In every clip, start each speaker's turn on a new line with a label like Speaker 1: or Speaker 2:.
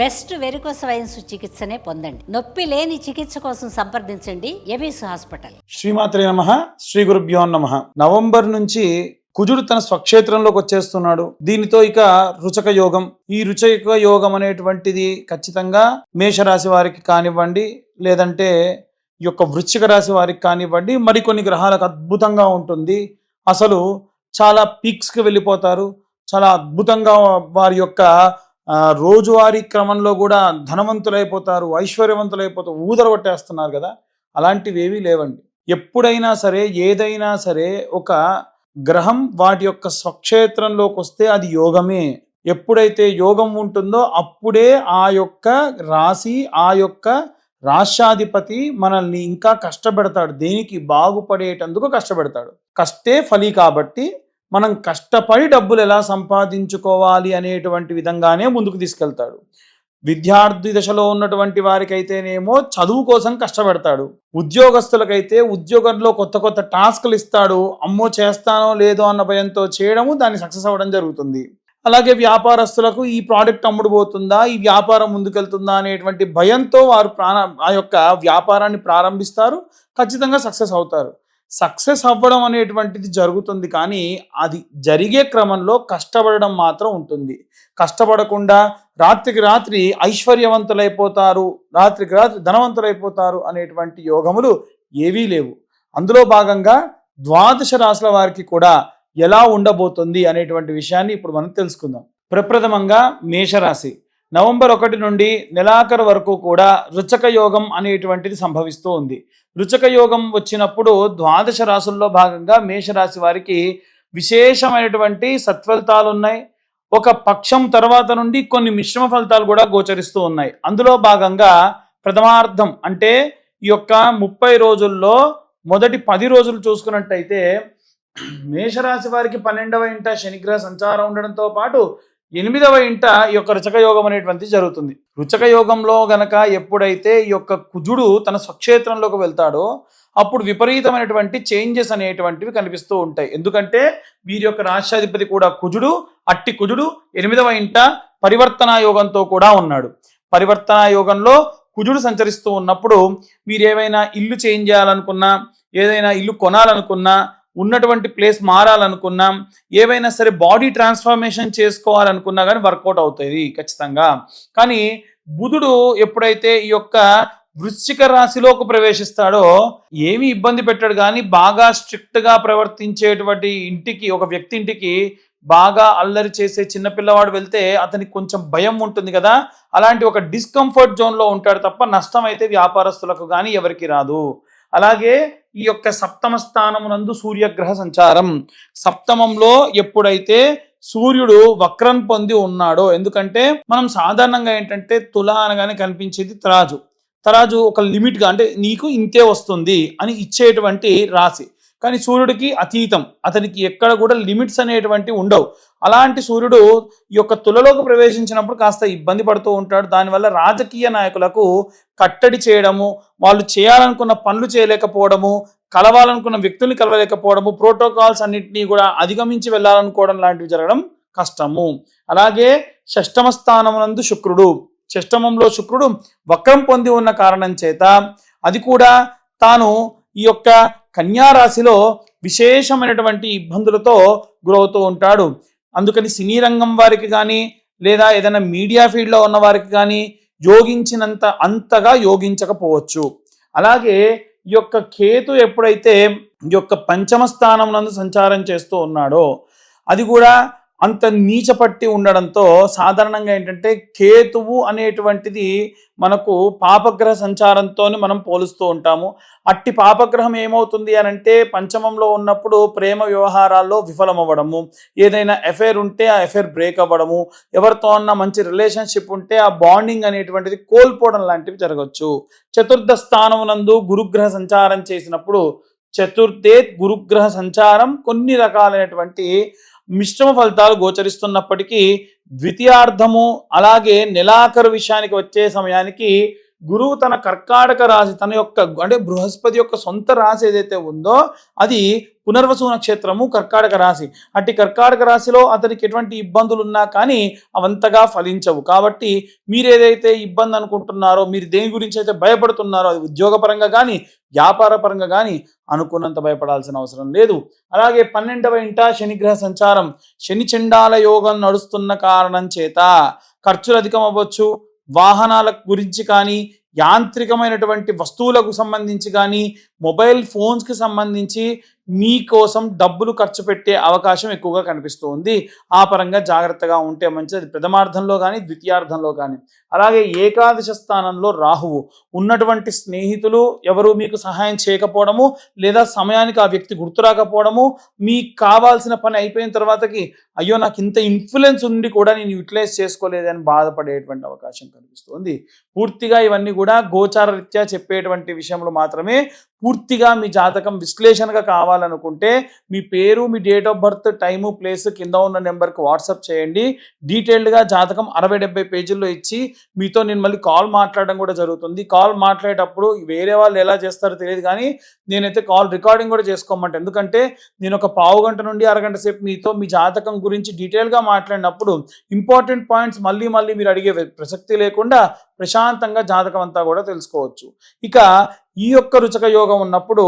Speaker 1: Best varicose wines చికిత్సనే పొందండి. నొప్పి లేని చికిత్స కోసం సంప్రదించండి. ఎబిస్ హాస్పిటల్.
Speaker 2: శ్రీమాత్రే నమ. శ్రీ గురుభ్యో నమ. నవంబర్ నుంచి కుజుడు తన స్వక్షేత్రంలోకి వచ్చేస్తున్నాడు. దీనితో ఇక రుచక యోగం. ఈ రుచక యోగం అనేటువంటిది ఖచ్చితంగా మేషరాశి వారికి కానివ్వండి లేదంటే ఈ యొక్క వృశ్చిక రాశి వారికి కానివ్వండి మరికొన్ని గ్రహాలకు అద్భుతంగా ఉంటుంది. అసలు చాలా పీక్స్కి వెళ్ళిపోతారు. చాలా అద్భుతంగా వారి యొక్క రోజువారీ క్రమంలో కూడా ధనవంతులైపోతారు ఐశ్వర్యవంతులైపోతారు ఊదరగొట్టేస్తున్నారు కదా. అలాంటివి ఏవీ లేవండి. ఎప్పుడైనా సరే ఏదైనా సరే ఒక గ్రహం వాటి యొక్క స్వక్షేత్రంలోకి వస్తే అది యోగమే. ఎప్పుడైతే యోగం ఉంటుందో అప్పుడే ఆ యొక్క రాశి ఆ యొక్క రాష్ట్రాధిపతి మనల్ని ఇంకా కష్టపెడతాడు. దేనికి? బాగుపడేటందుకు కష్టపెడతాడు. కష్టే ఫలి కాబట్టి మనం కష్టపడి డబ్బులు ఎలా సంపాదించుకోవాలి అనేటువంటి విధంగానే ముందుకు తీసుకెళ్తాడు. విద్యార్థి దశలో ఉన్నటువంటి వారికైతేనేమో చదువు కోసం కష్టపెడతాడు. ఉద్యోగస్తులకైతే ఉద్యోగంలో కొత్త కొత్త టాస్క్లు ఇస్తాడు. అమ్మో చేస్తానో లేదో అన్న భయంతో చేయడము దాన్ని సక్సెస్ అవ్వడం జరుగుతుంది. అలాగే వ్యాపారస్తులకు ఈ ప్రోడక్ట్ అమ్ముడుపోతుందా ఈ వ్యాపారం ముందుకెళ్తుందా అనేటువంటి భయంతో వారు ప్రాణ ఆ యొక్క వ్యాపారాన్ని ప్రారంభిస్తారు. ఖచ్చితంగా సక్సెస్ అవుతారు. సక్సెస్ అవ్వడం అనేటువంటిది జరుగుతుంది కానీ అది జరిగే క్రమంలో కష్టపడడం మాత్రం ఉంటుంది. కష్టపడకుండా రాత్రికి రాత్రి ఐశ్వర్యవంతులైపోతారు రాత్రికి రాత్రి ధనవంతులైపోతారు అనేటువంటి యోగములు ఏవీ లేవు. అందులో భాగంగా ద్వాదశ రాశుల వారికి కూడా ఎలా ఉండబోతుంది అనేటువంటి విషయాన్ని ఇప్పుడు మనం తెలుసుకుందాం. ప్రప్రథమంగా మేషరాశి. నవంబర్ ఒకటి నుండి నెలాఖరు వరకు కూడా రుచక యోగం అనేటువంటిది సంభవిస్తూ ఉంది. రుచక యోగం వచ్చినప్పుడు ద్వాదశ రాశుల్లో భాగంగా మేషరాశి వారికి విశేషమైనటువంటి సత్ఫలితాలు ఉన్నాయి. ఒక పక్షం తర్వాత నుండి కొన్ని మిశ్రమ ఫలితాలు కూడా గోచరిస్తూ ఉన్నాయి. అందులో భాగంగా ప్రథమార్థం అంటే ఈ యొక్క ముప్పై రోజుల్లో మొదటి పది రోజులు చూసుకున్నట్టయితే మేషరాశి వారికి పన్నెండవ ఇంట శనిగ్రహ సంచారం ఉండడంతో పాటు ఎనిమిదవ ఇంట ఈ యొక్క రుచక యోగం అనేటువంటిది జరుగుతుంది. రుచక యోగంలో గనక ఎప్పుడైతే ఈ యొక్క కుజుడు తన స్వక్షేత్రంలోకి వెళ్తాడో అప్పుడు విపరీతమైనటువంటి చేంజెస్ అనేటువంటివి కనిపిస్తూ ఉంటాయి. ఎందుకంటే వీరి యొక్క రాష్ట్రాధిపతి కూడా కుజుడు అట్టి కుజుడు ఎనిమిదవ ఇంట పరివర్తన యోగంతో కూడా ఉన్నాడు. పరివర్తన యోగంలో కుజుడు సంచరిస్తూ ఉన్నప్పుడు మీరు ఇల్లు చేంజ్ చేయాలనుకున్నా ఏదైనా ఇల్లు కొనాలనుకున్నా ఉన్నటువంటి ప్లేస్ మారాలనుకున్నా. ఏవైనా సరే బాడీ ట్రాన్స్ఫర్మేషన్ చేసుకోవాలనుకున్నా కానీ వర్కౌట్ అవుతుంది ఖచ్చితంగా. కానీ బుధుడు ఎప్పుడైతే ఈ యొక్క వృశ్చిక రాశిలోకి ప్రవేశిస్తాడో ఏమి ఇబ్బంది పెట్టాడు కానీ బాగా స్ట్రిక్ట్గా ప్రవర్తించేటువంటి ఇంటికి ఒక వ్యక్తి ఇంటికి బాగా అల్లరి చేసే చిన్నపిల్లవాడు వెళ్తే అతనికి కొంచెం భయం ఉంటుంది కదా. అలాంటి ఒక డిస్కంఫర్ట్ జోన్లో ఉంటాడు తప్ప నష్టం అయితే వ్యాపారస్తులకు కానీ ఎవరికి రాదు. అలాగే ఈ యొక్క సప్తమ స్థానమునందు సూర్యగ్రహ సంచారం. సప్తమంలో ఎప్పుడైతే సూర్యుడు వక్రం పొంది ఉన్నాడో ఎందుకంటే మనం సాధారణంగా ఏంటంటే తుల అనగానే కనిపించేది తరాజు. తరాజు ఒక లిమిట్గా అంటే నీకు ఇంతే వస్తుంది అని ఇచ్చేటువంటి రాశి. కానీ సూర్యుడికి అతీతం. అతనికి ఎక్కడ కూడా లిమిట్స్ అనేటువంటి ఉండవు. అలాంటి సూర్యుడు ఈ యొక్క తులలోకి ప్రవేశించినప్పుడు కాస్త ఇబ్బంది పడుతూ ఉంటాడు. దానివల్ల రాజకీయ నాయకులకు కట్టడి చేయడము వాళ్ళు చేయాలనుకున్న పనులు చేయలేకపోవడము కలవాలనుకున్న వ్యక్తుల్ని కలవలేకపోవడము ప్రోటోకాల్స్ అన్నింటినీ కూడా అధిగమించి వెళ్ళాలనుకోవడం లాంటివి జరగడం కష్టము. అలాగే షష్టమ స్థానమునందు శుక్రుడు. షష్టమంలో శుక్రుడు వక్రం పొంది ఉన్న కారణం చేత అది కూడా తాను ఈ యొక్క కన్యారాశిలో విశేషమైనటువంటి ఇబ్బందులతో గురవుతూ ఉంటాడు. అందుకని సినీ రంగం వారికి కానీ లేదా ఏదైనా మీడియా ఫీల్డ్లో ఉన్న వారికి కానీ యోగించినంత అంతగా యోగించకపోవచ్చు. అలాగే ఈ యొక్క కేతు ఎప్పుడైతే ఈ యొక్క పంచమ స్థానం నందు సంచారం చేస్తూ ఉన్నాడో అది కూడా అంత నీచపట్టి ఉండడంతో సాధారణంగా ఏంటంటే కేతువు అనేటువంటిది మనకు పాపగ్రహ సంచారంతో మనం పోలుస్తూ ఉంటాము. అట్టి పాపగ్రహం ఏమవుతుంది అని అంటే పంచమంలో ఉన్నప్పుడు ప్రేమ వ్యవహారాల్లో విఫలమవ్వడము. ఏదైనా ఎఫైర్ ఉంటే ఆ ఎఫైర్ బ్రేక్ అవ్వడము. ఎవరితో అన్న మంచి రిలేషన్షిప్ ఉంటే ఆ బాండింగ్ అనేటువంటిది కోల్పోవడం లాంటివి జరగచ్చు. చతుర్థ స్థానమునందు గురుగ్రహ సంచారం చేసినప్పుడు చతుర్థే గురుగ్రహ సంచారం కొన్ని రకాలైనటువంటి మిశ్రమ ఫలితాలు గోచరిస్తున్నప్పటికీ ద్వితీయార్థము అలాగే నెలాఖరు విషయానికి వచ్చే సమయానికి గురువు తన కర్కాటక రాశి తన యొక్క అంటే బృహస్పతి యొక్క సొంత రాశి ఏదైతే ఉందో అది పునర్వసు నక్షత్రము కర్కాటక రాశి. అట్టి కర్కాటక రాశిలో అతనికి ఎటువంటి ఇబ్బందులు ఉన్నా కానీ అవంతగా ఫలించవు. కాబట్టి మీరు ఏదైతే ఇబ్బంది అనుకుంటున్నారో మీరు దేని గురించి అయితే భయపడుతున్నారో అది ఉద్యోగపరంగా కానీ వ్యాపార పరంగా కానీ అనుకున్నంత భయపడాల్సిన అవసరం లేదు. అలాగే పన్నెండవ ఇంట శనిగ్రహ సంచారం. శని చండాల యోగం నడుస్తున్న కారణం చేత ఖర్చులు అధికం అవ్వచ్చు వాహనాల గురించి కానీ యాంత్రికమైనటువంటి వస్తువులకు సంబంధించి కానీ మొబైల్ ఫోన్స్కి సంబంధించి మీకోసం డబ్బులు ఖర్చు పెట్టే అవకాశం ఎక్కువగా కనిపిస్తుంది. ఆ పరంగా జాగ్రత్తగా ఉంటే మంచిది. ప్రథమార్థంలో కానీ ద్వితీయార్థంలో కానీ అలాగే ఏకాదశ స్థానంలో రాహువు. ఉన్నటువంటి స్నేహితులు ఎవరు మీకు సహాయం చేయకపోవడము లేదా సమయానికి ఆ వ్యక్తి గుర్తురాకపోవడము మీకు కావాల్సిన పని అయిపోయిన తర్వాతకి అయ్యో నాకు ఇంత ఇన్ఫ్లుయెన్స్ ఉండి కూడా నేను యూటిలైజ్ చేసుకోలేదని బాధపడేటువంటి అవకాశం కనిపిస్తుంది. పూర్తిగా ఇవన్నీ కూడా గోచార రీత్యా చెప్పేటువంటి విషయంలో మాత్రమే పూర్తిగా మీ జాతకం విశ్లేషణగా కావాలి కావాలనుకుంటే మీ పేరు మీ date of birth time place కింద ఉన్న నెంబర్కి వాట్సాప్ చేయండి. డీటెయిల్డ్గా జాతకం అరవై డెబ్బై పేజీల్లో ఇచ్చి మీతో నేను మళ్ళీ కాల్ మాట్లాడడం కూడా జరుగుతుంది. కాల్ మాట్లాడేటప్పుడు వేరే వాళ్ళు ఎలా చేస్తారో తెలియదు కానీ నేనైతే కాల్ రికార్డింగ్ కూడా చేసుకోమంట. ఎందుకంటే నేను ఒక పావు గంట నుండి అరగంట సేపు మీతో మీ జాతకం గురించి డీటెయిల్గా మాట్లాడినప్పుడు ఇంపార్టెంట్ పాయింట్స్ మళ్ళీ మళ్ళీ మీరు అడిగే ప్రసక్తి లేకుండా ప్రశాంతంగా జాతకం అంతా కూడా తెలుసుకోవచ్చు. ఇక ఈ యొక్క రుచక యోగం ఉన్నప్పుడు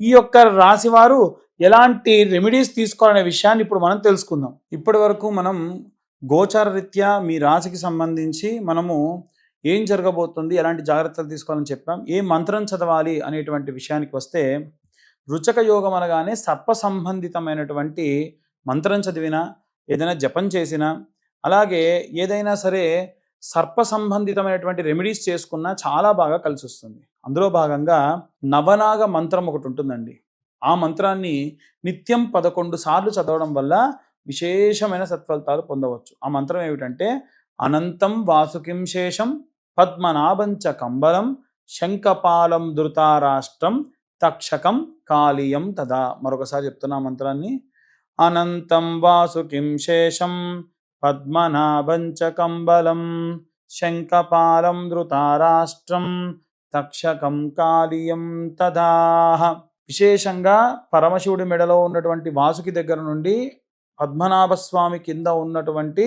Speaker 2: ఈ యొక్క రాశి వారు ఎలాంటి రెమెడీస్ తీసుకోవాలనే విషయాన్ని ఇప్పుడు మనం తెలుసుకుందాం. ఇప్పటి వరకు మనం గోచార రీత్యా మీ రాశికి సంబంధించి మనము ఏం జరగబోతుంది ఎలాంటి జాగ్రత్తలు తీసుకోవాలని చెప్పాం ఏ మంత్రం చదవాలి అనేటువంటి విషయానికి వస్తే రుచక యోగం అనగానే సర్ప సంబంధితమైనటువంటి మంత్రం చదివినా ఏదైనా జపం చేసినా అలాగే ఏదైనా సరే సర్ప సంబంధితమైనటువంటి రెమెడీస్ చేసుకున్నా చాలా బాగా కలిసి వస్తుంది అందులో భాగంగా నవనాగ మంత్రం ఒకటి ఉంటుందండి. ఆ మంత్రాన్ని నిత్యం పదకొండు సార్లు చదవడం వల్ల విశేషమైన సత్ఫలితాలు పొందవచ్చు. ఆ మంత్రం ఏమిటంటే అనంతం వాసుకిం శేషం పద్మనాభంచ కంబలం శంఖపాలం ధృతారాష్ట్రం తక్షకం కాళీయం తదా. మరొకసారి చెప్తున్నా ఆ మంత్రాన్ని. అనంతం వాసుకిం శేషం పద్మనాభంచ కంబలం శంఖపాలం ధృతారాష్ట్రం తక్షకం కాళీయం తదాహ. విశేషంగా పరమశివుడి మెడలో ఉన్నటువంటి వాసుకి దగ్గర నుండి పద్మనాభస్వామి కింద ఉన్నటువంటి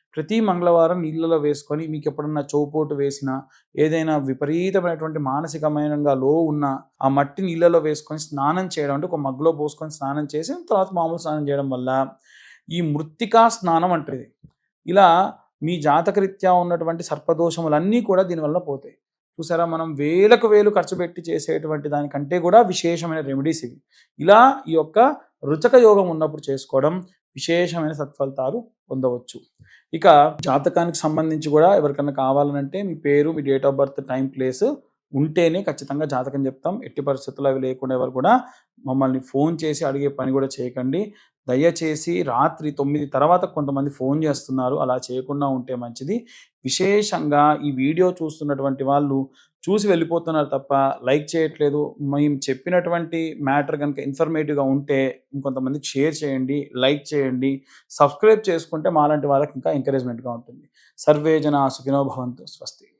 Speaker 2: ప్రతి మంగళవారం నీళ్ళలో వేసుకొని మీకు ఎప్పుడన్నా చౌపోటు వేసినా ఏదైనా విపరీతమైనటువంటి మానసికమైనగా లో ఉన్న ఆ మట్టి నీళ్ళలో వేసుకొని స్నానం చేయడం అంటే ఒక మగ్గులో పోసుకొని స్నానం చేసి తర్వాత మామూలు స్నానం చేయడం వల్ల ఈ మృత్తికా స్నానం అంటది. ఇలా మీ జాతకరీత్యా ఉన్నటువంటి సర్పదోషములన్నీ కూడా దీనివల్ల పోతాయి. చూసారా? మనం వేలకు వేలు ఖర్చు పెట్టి చేసేటువంటి దానికంటే కూడా విశేషమైన రెమెడీస్ ఇవి. ఇలా ఈ యొక్క రుచక యోగం ఉన్నప్పుడు చేసుకోవడం విశేషమైన సత్ఫలితాలు పొందవచ్చు. ఇక జాతకానికి సంబంధించి కూడా ఎవరికైనా కావాలనంటే మీ పేరు మీ date of birth time place ఉంటేనే ఖచ్చితంగా జాతకం చెప్తాం. ఎట్టి పరిస్థితులు అవి లేకుండా ఎవరు కూడా మమ్మల్ని ఫోన్ చేసి అడిగే పని కూడా చేయకండి. దయచేసి రాత్రి తొమ్మిది తర్వాత కొంతమంది ఫోన్ చేస్తున్నారు. అలా చేయకుండా ఉంటే మంచిది. విశేషంగా ఈ వీడియో చూస్తున్నటువంటి వాళ్ళు చూసి వెళ్ళిపోతున్నారు తప్ప లైక్ చేయట్లేదు. మేము చెప్పినటువంటి మ్యాటర్ కనుక ఇన్ఫర్మేటివ్గా ఉంటే ఇంకొంతమందికి షేర్ చేయండి లైక్ చేయండి సబ్స్క్రైబ్ చేసుకుంటే మాలాంటి వాళ్ళకి ఇంకా ఎంకరేజ్మెంట్గా ఉంటుంది. సర్వే జన సుఖినో భవంతు. స్వస్తి.